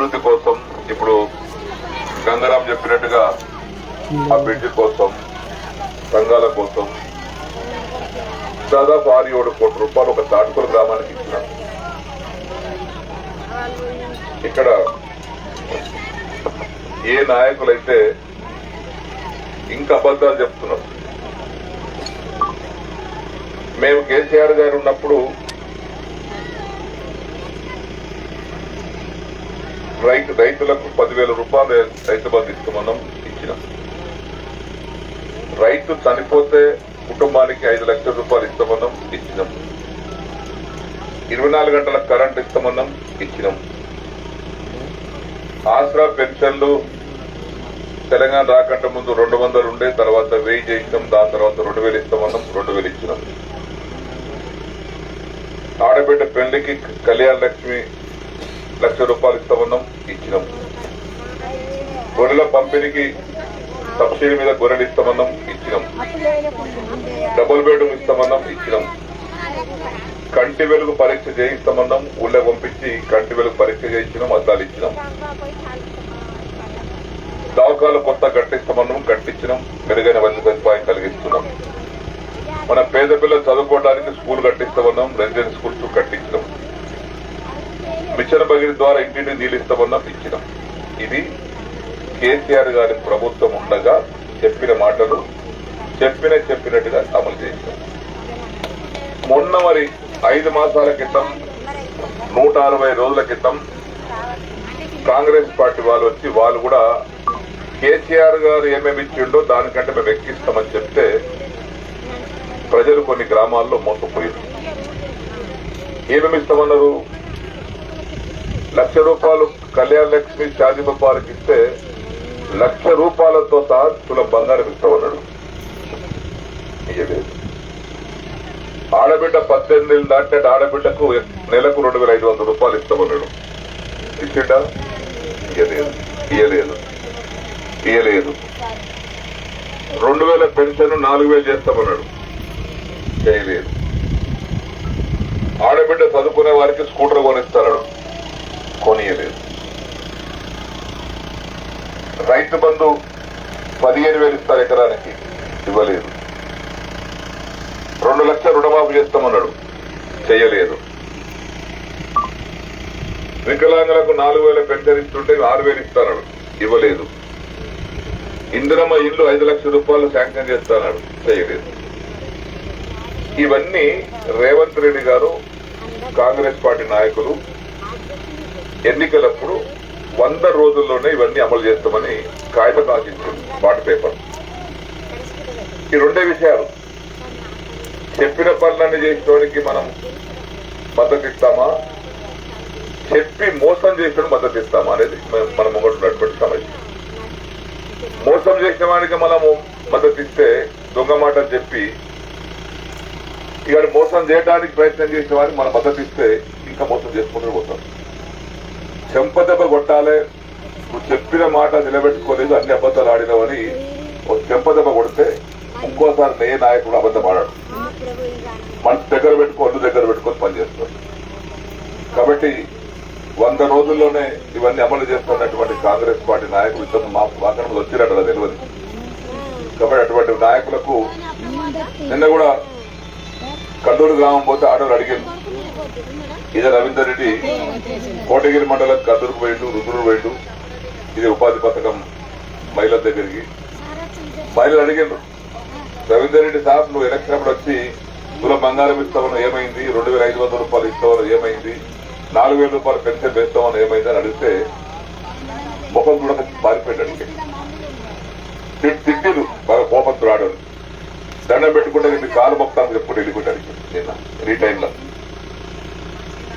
అభివృద్ధి కోసం ఇప్పుడు గంగారాం చెప్పినట్టుగా ఆ బ్రిడ్జ్ కోసం సంఘాల కోసం దాదాపు ఆరు ఏడు కోట్ల రూపాయలు ఒక తాటుకుల గ్రామానికి ఇచ్చినాం. ఇక్కడ ఏ నాయకులైతే ఇంకా అబద్ధాలు చెప్తున్నారు మేము కేసీఆర్ గారు ఉన్నప్పుడు రైతు రైతులకు పదివేల రూపాయలు రైతు బంధు ఇస్తామన్నాం ఇచ్చినాం. రైతు చనిపోతే కుటుంబానికి ఐదు లక్షల రూపాయలు ఇస్తామన్నాం ఇచ్చినాం. ఇరవై నాలుగు గంటల కరెంట్ ఇస్తామన్నాం ఇచ్చినాం. ఆసరా పెన్షన్లు తెలంగాణ రాకంటే ముందు రెండు వందలు ఉండే తర్వాత వెయ్యి చేసినాం దాని తర్వాత రెండు వేలు ఇస్తామన్నాం రెండు వేలు ఇచ్చినాం. ఆడబిడ్డ పెళ్ళికి కళ్యాణ లక్ష్మి లక్ష రూపాయలు ఇస్తామన్నాం ఇచ్చినాం. గొర్రెల పంపిణీకి సబ్సిడీ మీద గొర్రెలు ఇస్తామన్నాం ఇచ్చినాం. డబుల్ బెడ్రూమ్ ఇస్తామన్నాం ఇచ్చినాం. కంటి వెలుగు పరీక్ష చేయిస్తామన్నాం ఊళ్ళో పంపించి కంటి వెలుగు పరీక్ష చేయించినాం అద్దాలు ఇచ్చినాం. దవాఖాలు కొత్త కట్టిస్తామన్నాం కట్టించినాం. మెరుగైన వైద్య సదుపాయం కలిగిస్తున్నాం. మన పేద పిల్లలు చదువుకోవడానికి స్కూల్ కట్టిస్తామన్నాం రెసిడెన్స్ స్కూల్స్ కట్టించినాం. మిషన్ భగిరి ద్వారా ఇంటిని నీళ్ళు ఇస్తామన్నాం ఇచ్చినాం ఇది కేసీఆర్ గారి ప్రభుత్వం ఉండగా చెప్పిన మాటలు చెప్పిన చెప్పినట్టుగా అమలు చేశాం మొన్న మరి ఐదు మాసాల క్రితం నూట అరవై రోజుల క్రితం కాంగ్రెస్ పార్టీ వాళ్ళు వచ్చి వాళ్ళు కూడా కేసీఆర్ గారు ఏమేమి ఇచ్చిండో దానికంటే మేము ఎక్కిస్తామని చెప్తే ప్రజలు కొన్ని గ్రామాల్లో మోసపోయారు. ఏమేమి ఇస్తామన్నారు? లక్ష రూపాయలు కళ్యాణ లక్ష్మి షాదీబాబాలకు ఇస్తే లక్ష రూపాయలతో సహా తుల బంగారం ఇస్తామన్నాడు. ఆడబిడ్డ పద్దెనిమిది నెలలు దాటిన ఆడబిడ్డకు నెలకు రెండు వేల ఐదు వందల రూపాయలు ఇస్తామన్నాడు. ఇచ్చిండా? ఇయ్యలేదు. ఇయ్యలేదు. ఇయ్యలేదు. రెండు వేల పెన్షన్ నాలుగు వేలు చేస్తామన్నాడు. చేయలేదు. ఆడబిడ్డ చదువుకునే వారికి స్కూటర్ కొనిస్తాడు కొనియలేదు. రైతు బంధు పదిహేను వేలు ఇస్తారు ఎకరానికి ఇవ్వలేదు. రెండు లక్షల రుణమాఫీ చేస్తామన్నాడు. చేయలేదు. వికలాంగులకు నాలుగు వేల పెన్షన్ ఇస్తుంటే ఆరు వేలు ఇస్తాడు ఇవ్వలేదు. ఇందిరమ్మ ఇల్లు ఐదు లక్షల రూపాయలు శాంక్షన్ చేస్తాడు చేయలేదు. ఇవన్నీ రేవంత్ రెడ్డి గారు కాంగ్రెస్ పార్టీ నాయకులు ఎన్నికలప్పుడు వంద రోజుల్లోనే ఇవన్నీ అమలు చేస్తామని కాగితం రాసించింది బాట్ పేపర్. ఈ రెండే విషయాలు. చెప్పిన పనులన్నీ చేసేవానికి మనం మద్దతు ఇస్తామా చెప్పి మోసం చేసిన మద్దతు ఇస్తామా అనేది మన- ముంగట ముంగట్టున్నటువంటి సమస్య. మోసం చేసిన వానికి మనము మద్దతు ఇస్తే దొంగ మాటలు చెప్పి ఇక్కడ మోసం చేయడానికి ప్రయత్నం చేసిన వారికి మనం మద్దతు ఇస్తే ఇంకా మోసం చేసుకుంటూ పోతాం. చెంపదెబ్బ కొట్టాలి. నువ్వు చెప్పిన మాట నిలబెట్టుకోలేదు అన్ని అబద్ధాలు ఆడినవని. ఒక చెంపదెబ్బ కొడితే ఇంకోసారి నే నాయకుడు అబద్ధం ఆడాడు. మన దగ్గర పెట్టుకో ఒళ్ళు దగ్గర పెట్టుకొని పనిచేస్తాడు. కాబట్టి వంద రోజుల్లోనే ఇవన్నీ అమలు చేస్తున్నటువంటి కాంగ్రెస్ పార్టీ నాయకులు ఇద్దరు మా వాకరంలో వచ్చినట్టు తెలియదు. కాబట్టి అటువంటి నాయకులకు నిన్న కూడా కల్లూరు గ్రామం పోతే ఆడవాళ్ళు అడిగింది ఇది రవీందర్ రెడ్డి కోటగిరి మండలం కల్లూరుకు పోయిండు రుద్రుడు పోయిండు. ఇది ఉపాధి పథకం మహిళల దగ్గరికి. మహిళలు అడిగిండ్రు రవీందర్ రెడ్డి సాబ్ నువ్వు ఎలక్షన్ అప్పుడు వచ్చి తుల బంగారం ఇస్తామని ఏమైంది? రెండు వేల ఐదు వందల రూపాయలు ఇస్తామని ఏమైంది? నాలుగు వేల రూపాయలు పెన్షన్ వేస్తామని ఏమైంది? అని అడిగితే ముఖం కూడా పారిపోయాడు తిట్టిడు బాగా కోపంతో రాడు దండం పెట్టుకుంటే మీ కారు మొత్తాన్ని చెప్పుకుంటే వెళ్ళిపోయాడు నిన్న ఎనీ టైంలో.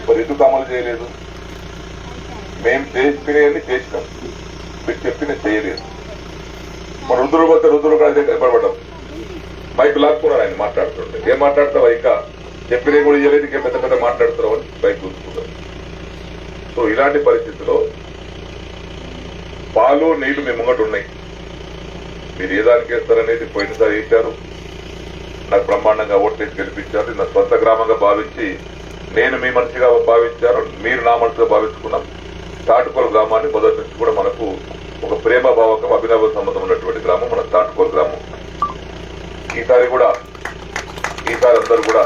మరి ఎందుకు అమలు చేయలేదు? మేము చేసినవన్నీ చేసినాం మీరు చెప్పిన చేయలేదు. మరి రుద్రుడు పోతే రుద్రుడు కూడా దగ్గర బైక్ మైక్ లాక్కున్నాడు ఆయన మాట్లాడుతుంటే. ఏం మాట్లాడతావా ఇంకా చెప్పిన కూడా ఇవ్వలేదు ఇంకా పెద్ద పెద్ద మాట్లాడుతున్నావు అని బైక్ చూసుకుంటాం సో ఇలాంటి పరిస్థితిలో పాలు నీళ్ళు మీ ముంగట ఉన్నాయి. మీరు ఏ దానికి వేస్తారనేది పోయినసారి వేశారు. నాకు బ్రహ్మాండంగా ఓట్లేసి గెలిపించారు. నా సొంత గ్రామంగా భావించి నేను మీ మనిషిగా భావించాను మీరు నా మనిషిగా భావించుకున్నాం. తాటుకోలు గ్రామాన్ని మొదటి నుంచి కూడా మనకు ఒక ప్రేమ భావకం అభినవ సంబంధం ఉన్నటువంటి గ్రామం మన తాటుకోలు గ్రామం. ఈసారి కూడా ఈసారి అందరూ కూడా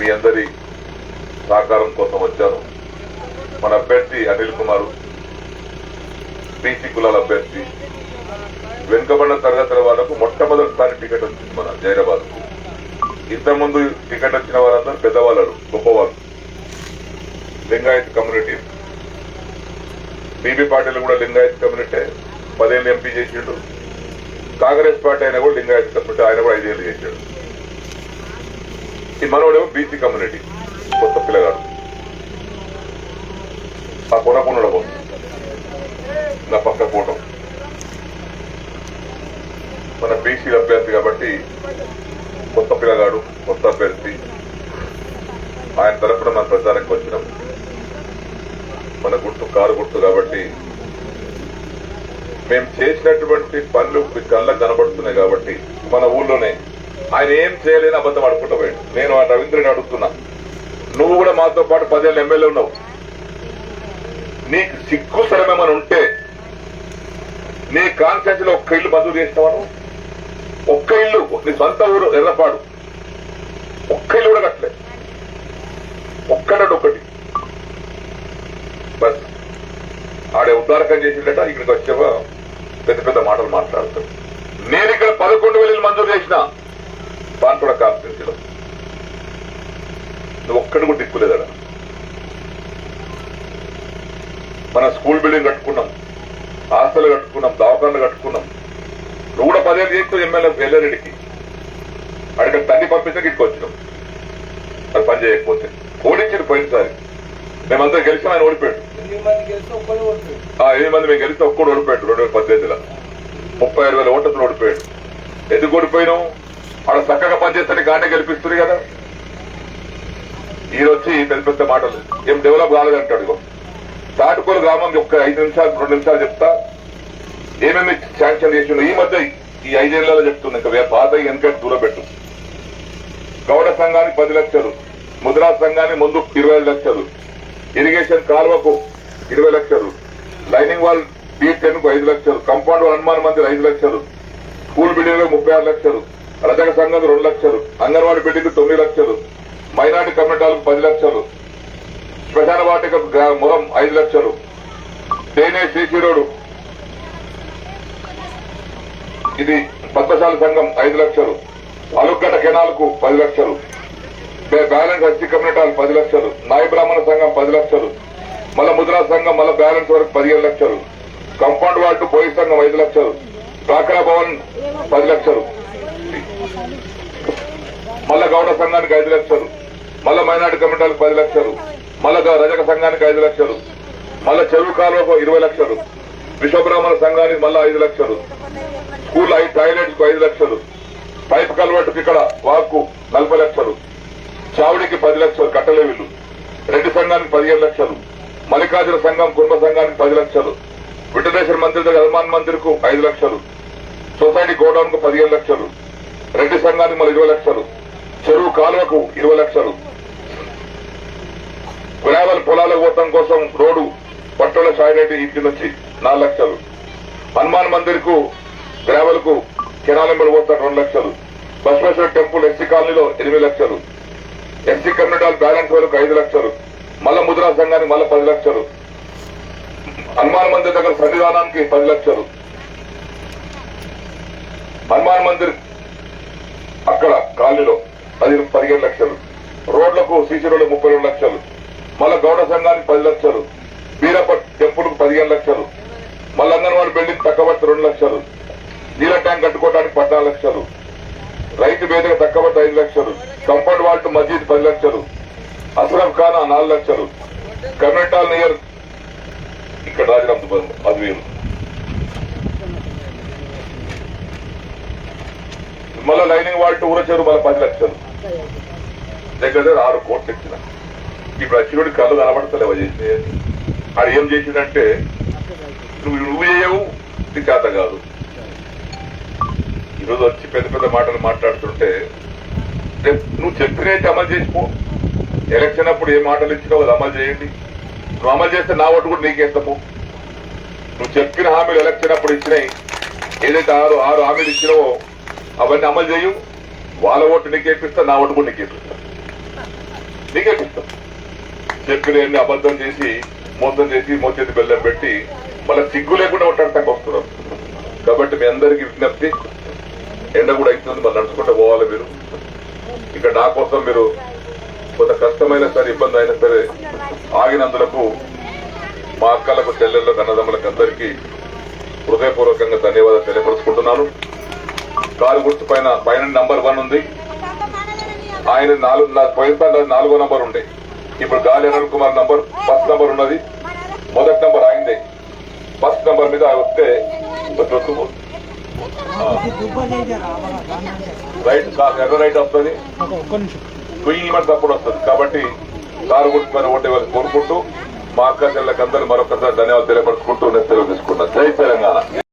మీ అందరి సహకారం కోసం వచ్చాను. మన అభ్యర్థి అనిల్ కుమార్ బీసీ కులాల అభ్యర్థి. వెనుకబడిన తరగతుల వాళ్ళకు మొట్టమొదటిసారి టికెట్ వచ్చింది మన జైరాబాద్కు ఇంతకుముందు టికెట్ వచ్చిన వారందరూ పెద్దవాళ్ళు గొప్పవాళ్ళు. లింగాయత్ కమ్యూనిటీ. బీబీ పార్టీలు కూడా లింగాయత్ కమ్యూనిటీ పదేళ్ళు ఎంపీ చేసిండు. కాంగ్రెస్ పార్టీ అయినా కూడా లింగాయత్ కమ్యూనిటీ ఆయన కూడా ఐదేళ్ళు చేశాడు ఈ మనోడేమో బీసీ కమ్యూనిటీ కొత్త పిల్లగాడు. ఆ కొనకుండా నా పక్క కూటం మన బీసీ అభ్యర్థి కాబట్టి కొత్త పిల్లగాడు కొత్త అభ్యర్థి ఆయన తరఫున మన ప్రచారానికి వచ్చినాం. మన గుర్తు కారు గుర్తు కాబట్టి. మేము చేసినటువంటి పనులు మీ కళ్ళకు కనబడుతున్నాయి కాబట్టి మన ఊళ్ళోనే. ఆయన ఏం చేయలేని అబద్ధం ఆడుకుంటూ పోయాడు. నేను ఆ రవీంద్రని అడుగుతున్నా. నువ్వు కూడా మాతో పాటు పదేళ్ళు ఎమ్మెల్యే ఉన్నావు. నీకు సిగ్గు సరమేమని ఉంటే నీ కాన్ఫరెన్స్లో ఒక్క ఇల్లు మంజూరు చేస్తావను ఒక్క ఇల్లు నీ సొంత ఊరు ఎర్రపాడు. ఒక్క ఇల్లు కూడా కట్టలే. ఒక్కడడు ఒకటి బస్. ఆడే ఉద్దారకం చేసిండట ఇక్కడికి వచ్చేవా? పెద్ద పెద్ద మాటలు మాట్లాడతాడు నేను ఇక్కడ పదకొండు వేలు మంజూరు చేసిన. బాన్పుడ కాన్స్టిట్యూన్సీలో నువ్వు ఒక్కడు కూడా దిక్కులేదడా మన స్కూల్ బిల్డింగ్ కట్టుకున్నాం. హాస్టల్ కట్టుకున్నాం దవాఖాన్లు కట్టుకున్నాం. పదేళ్ళు చేస్తూ ఎమ్మెల్యే ఎల్లారెడ్డికి అడిగిన తల్లి పంపిస్తే ఇక్కడికి వచ్చినాం. అది పని చేయకపోతే. ఓడించారు పోయినసారి. మేమంతా గెలిచాం ఆయన ఓడిపోయాడు. ఎనిమిది మంది మేము గెలిస్తే ఒక్కడు ఓడిపోయాడు రెండు వేల పద్దెనిమిదిలో. ముప్పై ఆరు వేల ఓటర్లు ఓడిపోయాడు. ఎందుకు ఓడిపోయినావు ఆడ చక్కగా పనిచేస్తే గానే గెలిపిస్తుంది కదా. ఈ వచ్చి పెద్ద పెద్ద మాటలు. ఏం డెవలప్ కాలేదంటాడు ఇగో. తాటుకోలు గ్రామం ఒక్క ఐదు నిమిషాలు రెండు నిమిషాలు చెప్తా. ఏమేమి శాంక్షన్ చేసిండు ఈ మధ్య ఈ ఐదేళ్ళలో చెప్తున్నా ఇంకా వే- పాత వెనక దూరం గౌడ సంఘానికి పది లక్షలు ముద్రా సంఘానికి ముందు ఇరవై ఐదు లక్షలు ఇరిగేషన్ కాలువకు ఇరవై లక్షలు లైనింగ్ వాల్ బీ టెన్కు ఐదు లక్షలు కంపౌండ్ వాల్ హనుమాన్ మందిర్ ఐదు లక్షలు స్కూల్ బిల్డింగ్ ముప్పై ఆరు లక్షలు రజక సంఘం రెండు లక్షలు అంగన్వాడీ బిల్డింగ్ తొమ్మిది లక్షలు మైనార్టీ కమ్యూనిటీలకు పది లక్షలు శ్మశాన వాటిక గ్రా- ఐదు లక్షలు తేనే శ్రీశ్రీ రోడ్డు ఇది పద్మశాల సంఘం ఐదు లక్షలు అలుగడ్డ కెనాల్కు పది లక్షలు బ్యాలెన్స్ ఎస్సీ కమ్యూనిటీ పది లక్షలు నాయ బ్రాహ్మణ సంఘం పది లక్షలు మళ్ళా ముద్రా సంఘం మళ్ళా బ్యాలెన్స్ వరకు పదిహేను లక్షలు కంపౌండ్ వార్డు పోలీస్ సంఘం ఐదు లక్షలు డ్వాక్రా భవన్ పది లక్షలు మళ్ళా గౌడ సంఘానికి ఐదు లక్షలు మళ్ళా మైనార్టీ కమిటీలకు పది లక్షలు మళ్ళా రజక సంఘానికి ఐదు లక్షలు మళ్ళా చెరువు కాలువకు ఇరవై లక్షలు విశ్వబ్రాహ్మణ సంఘానికి మళ్ళా ఐదు లక్షలు స్కూల్ ఐదు టాయిలెట్స్కు ఐదు లక్షలు. పైప్ కల్వర్టుకి ఇక్కడ వాక్కు నలభై లక్షలు. చావుడికి పది లక్షలు కట్టలే వీళ్ళు. రెడ్డి సంఘానికి పదిహేను లక్షలు. మల్లికార్జున సంఘం కుటుంబ సంఘానికి పది లక్షలు. విఠలేశ్వర మందిర్ దగ్గర హనుమాన్ మందిర్కు ఐదు లక్షలు. సొసైటీ గోడౌన్కు పదిహేను లక్షలు. రెడ్డి సంఘానికి మళ్ళీ ఇరవై లక్షలు. చెరువు కాలువకు ఇరవై లక్షలు. గ్రావల్ పొలాల ఓటం కోసం రోడ్డు పట్టుల సాయిరెడ్డి ఇంటి నుంచి నాలుగు లక్షలు. హనుమాన్ మందిర్కు గ్రావెల్కు కెనాలింబల్ రెండు లక్షలు. బస్మేశ్వర టెంపుల్ ఎస్సీ కాలనీలో ఎనిమిది లక్షలు. ఎస్సీ కమ్యూనిటీ బ్యాలెన్స్ వరకు ఐదు లక్షలు. మళ్ళా ముద్రా సంఘానికి మళ్ళా పది లక్షలు. హనుమాన్ మందిర్ దగ్గర సన్నిధానానికి పది లక్షలు. హనుమాన్ మందిర్ అక్కడ కాలనీలో పది పదిహేను లక్షలు. రోడ్లకు సీసీ రోడ్లు ముప్పై రెండు లక్షలు. మళ్ళా గౌడ సంఘానికి పది లక్షలు. వీరప్ప టెంపుల్ పదిహేను లక్షలు. మళ్ళీ అంగన్వాడీ బిల్డింగ్ తక్కబట్టి రెండు లక్షలు. నీళ్ళ ట్యాంక్ కట్టుకోవడానికి పద్నాలుగు లక్షలు. రైతు వేదిక తక్కబట్టి ఐదు లక్షలు. కంపౌండ్ వాల్ట్ మజీద్ పది లక్షలు. అసరఫ్ ఖానా నాలుగు లక్షలు. కమ్యూనిటీ నియర్ ఇక్కడ రాజరామ్ పదివేలు. మళ్ళీ లైనింగ్ వాల్ట్ ఊరచేరు మళ్ళీ పది లక్షలు. దగ్గర దగ్గర ఆరు కోట్లు ఇచ్చిన. ఇప్పుడు అచ్చినోడి కళ్ళు కనబడతలేవా చేసి. ఆడు ఏం చేసిందంటే నువ్వు నువ్వు చేయవు ఇది కాదు. ఈరోజు వచ్చి పెద్ద పెద్ద మాటలు మాట్లాడుతుంటే నువ్వు చెప్పినట్టు అమలు చేసిపో ఎలక్షన్ అప్పుడు ఏ మాటలు ఇచ్చినావు అది అమలు చేయండి. నువ్వు అమలు చేస్తే నా ఓటు కూడా నీకేస్తాము నువ్వు చెప్పిన హామీలు ఎలక్షన్ అప్పుడు ఇచ్చినాయి. ఏదైతే ఆరు ఆరు హామీలు ఇచ్చినావో అవన్నీ అమలు చేయు. వాళ్ళ ఓటు నీకేపిస్తా నా ఓటు కూడా నీకేపిస్తా. నీకేపిస్తా. చెప్పిన అబద్ధం చేసి మోసం చేసి మోచేతి బెల్లం పెట్టి మళ్ళీ సిగ్గు లేకుండా ఉంటాడటానికి వస్తున్నాం కాబట్టి మీ అందరికీ విజ్ఞప్తి ఎండ కూడా అవుతుంది మరి నడుచుకుంటూ పోవాలి మీరు. ఇక్కడ నా కోసం మీరు కొంత కష్టమైన సరే ఇబ్బంది అయినా సరే ఆగినందులకు మా అక్కలకు చెల్లెళ్ళకు అన్నదమ్ములకు అందరికీ హృదయపూర్వకంగా ధన్యవాదాలు తెలియపరుచుకుంటున్నాను. కారు గుర్తు పైన పైన నంబర్ వన్ ఉంది. ఆయన నాలుగు నా- పోయినసారి నాలుగో నంబర్ ఉండే. ఇప్పుడు Gali Anil Kumar number first number ఉన్నది. మొదటి నంబర్ ఆయనదే ఫస్ట్ నంబర్ మీద వస్తే కొంచెం రైట్ ఎర్ర రైట్ వస్తుంది. కుయ్యి మంది తప్పుడు వస్తుంది. కాబట్టి కారు గుర్తుపైన ఓటే వాళ్ళు కోరుకుంటూ మా అక్క చెల్లెలకు అందరూ మరొకసారి ధన్యవాదాలు తెలియపరుచుకుంటూ నేను తీసుకున్నాను జై తెలంగాణ.